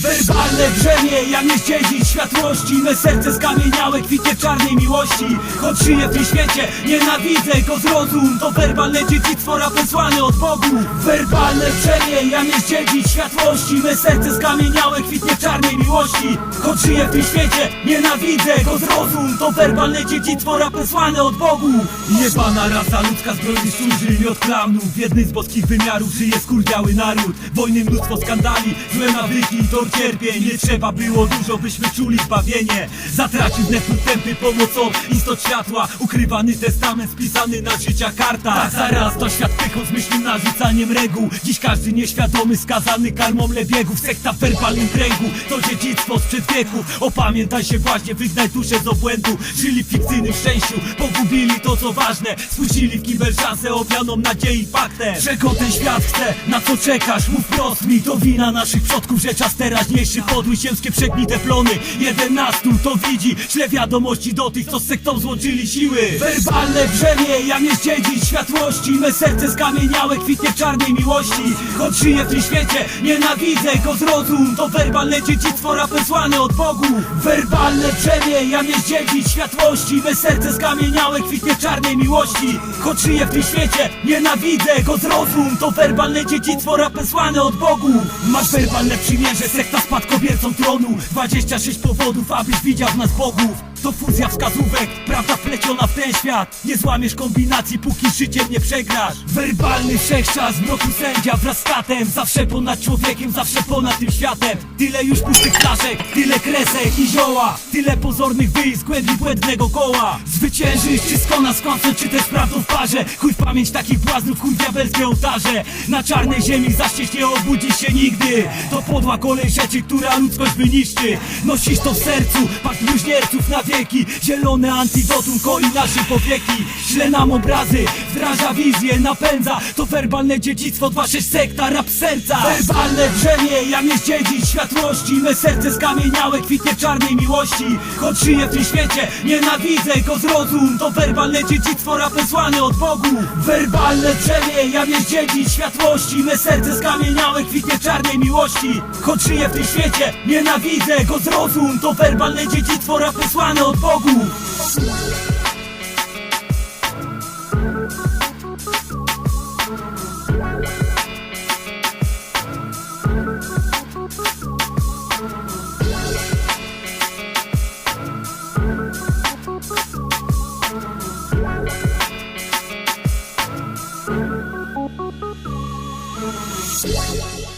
Verbal. Werbalne brzemię, ja nie dziedzic światłości. Me serce skamieniałe, kwitnie w czarnej miłości. Choć żyję w tym świecie, nienawidzę go zrozum To werbalne dziedzictwo, rap wysłane od Bogu. Werbalne brzemię, ja nie dziedzic światłości. Me serce skamieniałe, kwitnie w czarnej miłości. Choć żyję w tym świecie, nienawidzę go zrozum To werbalne dziedzictwo, rap wysłane od Bogu. Jebana rasa ludzka zbrojni służy mi od klaunów Jedny z boskich wymiarów żyje skurwiały naród. Wojny mnóstwo skandali, złe nawyki, tor Nie trzeba było dużo, byśmy czuli zbawienie. Zatracił wnet tępy pomocą istot światła. Ukrywany testament spisany na życia karta. Tak zaraz to świat pychą z myśli narzucaniem reguł. Dziś każdy nieświadomy skazany karmą lebiegów. Sekta w werbalnym kręgu, to dziedzictwo sprzed wieków. Opamiętaj się właśnie, wygnaj duszę z obłędu. Żyli w fikcyjnym szczęściu, pogubili to co ważne. Spuścili w kibel szansę owianą nadziei faktem Czego ten świat chce, na co czekasz? Mów prost mi, to wina naszych przodków, że czas teraźniejszy Podły ziemskie przegnite plony. Jeden na stół to widzi, śle wiadomości do tych, co z sektą złączyli siły. Werbalne brzemię, ja nie dziedzic światłości. Me serce skamieniałe, kwitnie w czarnej miłości. Choć żyję w tym świecie, nienawidzę go zrozum To werbalne dziedzictwo, rap wysłane od Bogu. Werbalne brzemię, ja nie dziedzic światłości. Me serce skamieniałe, kwitnie w czarnej miłości. Choć żyję w tym świecie, nienawidzę go zrozum To werbalne dziedzictwo, rap wysłane od Bogu. Masz werbalne przymierze, sekta spadkobiercą tronu 26 powodów, abyś widział w nas bogów to fuzja wskazówek, prawda wpleciona w ten świat. Nie złamiesz kombinacji, póki życiem nie przegrasz. Werbalny wszechczas, w mroku sędzia wraz z katem Zawsze ponad człowiekiem, zawsze ponad tym światem. Tyle już pustych flaszek, tyle kresek i zioła. Tyle pozornych wyjść z głębi błędnego koła. Zwyciężysz, czy skona z kłamstwem, czy też prawdą w parze. Chuj w pamięć takich błaznów, chuj diabelskie ołtarze. Na czarnej ziemi zaścieś nie obudzisz się nigdy. To podła kolej rzeczy, która ludzkość wyniszczy. Nosisz to w sercu, pakt bluźnierców na wieki Zielone antidotum koi nasze powieki Źle nam obrazy, wdraża wizję, napędza. To werbalne dziedzictwo, 26 sekta, rap serca. Werbalne brzemię, ja nie światłości. Me serce skamieniałe, kwitnie czarnej miłości. Choć żyję w tym świecie, nienawidzę go zrozum To werbalne dziedzictwo, rap wysłane od Bogu. Werbalne brzemię, ja nie światłości. Me serce skamieniałe, kwitnie czarnej miłości. Choć żyję w tym świecie, nienawidzę go zrozum To werbalne dziedzictwo, rap wysłane od Bogu や